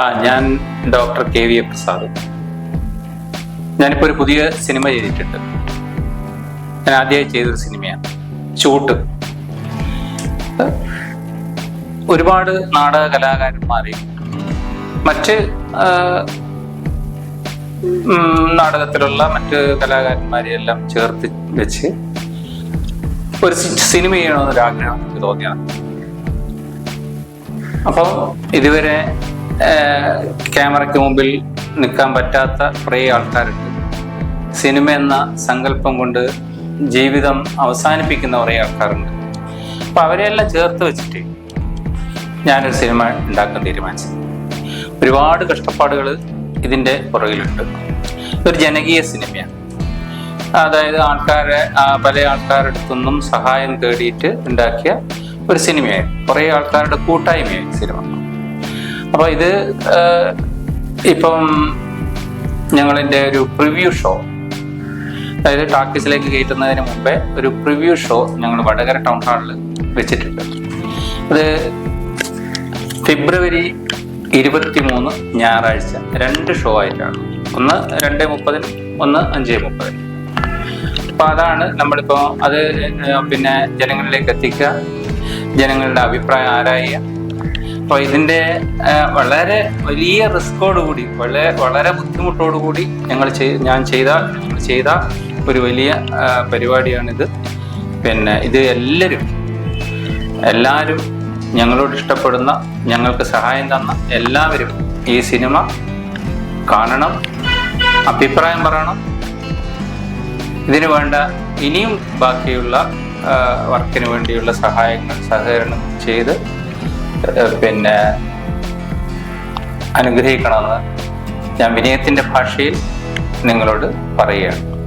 ആ ഞാൻ doctor K V A Prasad. ഞാനിപ്പോൾ ഒരു പുതിയ സിനിമ ചെയ്തിട്ടുണ്ട്. ഞാൻ ആദ്യമായി ചെയ്തൊരു സിനിമയാണ്. ചൂട്ട് ഒരുപാട് നാടക കലാകാരന്മാരെയും മറ്റ് നാടകത്തിലുള്ള മറ്റ് കലാകാരന്മാരെയെല്ലാം ചേർത്ത് വെച്ച് ഒരു സിനിമ ചെയ്യണമെന്നൊരു ആഗ്രഹം എനിക്ക് തോന്നിയാണ് അപ്പോൾ ഇതുവരെ ക്യാമറയ്ക്ക് മുമ്പിൽ നിൽക്കാൻ പറ്റാത്ത കുറേ ആൾക്കാരുണ്ട്. സിനിമ എന്ന സങ്കല്പം കൊണ്ട് ജീവിതം അവസാനിപ്പിക്കുന്ന കുറേ ആൾക്കാരുണ്ട്. അപ്പം അവരെയെല്ലാം ചേർത്ത് വെച്ചിട്ട് ഞാനൊരു സിനിമ ഉണ്ടാക്കാൻ തീരുമാനിച്ചു ഒരുപാട് കഷ്ടപ്പാടുകൾ ഇതിന്റെ പുറകിലുണ്ട്. ഒരു ജനകീയ സിനിമയാണ്. അതായത് ആൾക്കാരെ പല ആൾക്കാരുടെ നിന്നും സഹായം തേടിയിട്ട് ഉണ്ടാക്കിയ ഒരു സിനിമയായിരുന്നു. കുറേ ആൾക്കാരുടെ കൂട്ടായ്മയായി സിനിമ. അപ്പോൾ ഇത് ഇപ്പം ഞങ്ങളിന്റെ ഒരു പ്രിവ്യൂ ഷോ അതായത് ടാക്കീസിലേക്ക് കയറ്റുന്നതിന് മുമ്പേ ഒരു പ്രിവ്യൂ ഷോ ഞങ്ങൾ വടകര ടൗൺ ഹാളിൽ വെച്ചിട്ടുണ്ട്. അത് ഫെബ്രുവരി ഇരുപത്തി മൂന്ന് ഞായറാഴ്ച രണ്ട് ഷോ ആയിട്ടാണ്. ഒന്ന് രണ്ട് മുപ്പതിന് ഒന്ന് അഞ്ച് മുപ്പതിന്. അപ്പൊ അതാണ് നമ്മളിപ്പോ അത് പിന്നെ ജനങ്ങളിലേക്ക് എത്തിക്കുക ജനങ്ങളുടെ അഭിപ്രായം ആരായുക അപ്പൊ ഇതിന്റെ വളരെ വലിയ റിസ്കോട് കൂടി വളരെ വളരെ ബുദ്ധിമുട്ടോടു കൂടി ഞങ്ങൾ ഞാൻ ചെയ്ത ചെയ്ത ഒരു വലിയ പരിപാടിയാണിത്. പിന്നെ ഇത് എല്ലാവരും എല്ലാവരും ഞങ്ങളോട് ഇഷ്ടപ്പെടുന്ന ഞങ്ങൾക്ക് സഹായം തന്ന എല്ലാവരും ഈ സിനിമ കാണണം അഭിപ്രായം പറയണം. ഇതിനു വേണ്ട ഇനിയും ബാക്കിയുള്ള വർക്കിന് വേണ്ടിയുള്ള സഹായങ്ങൾ സഹകരണം ചെയ്ത് പിന്നെ അനുഗ്രഹിക്കണമെന്ന് ഞാൻ വിനയത്തിന്റെ ഭാഷയിൽ നിങ്ങളോട് പറയുകയാണ്.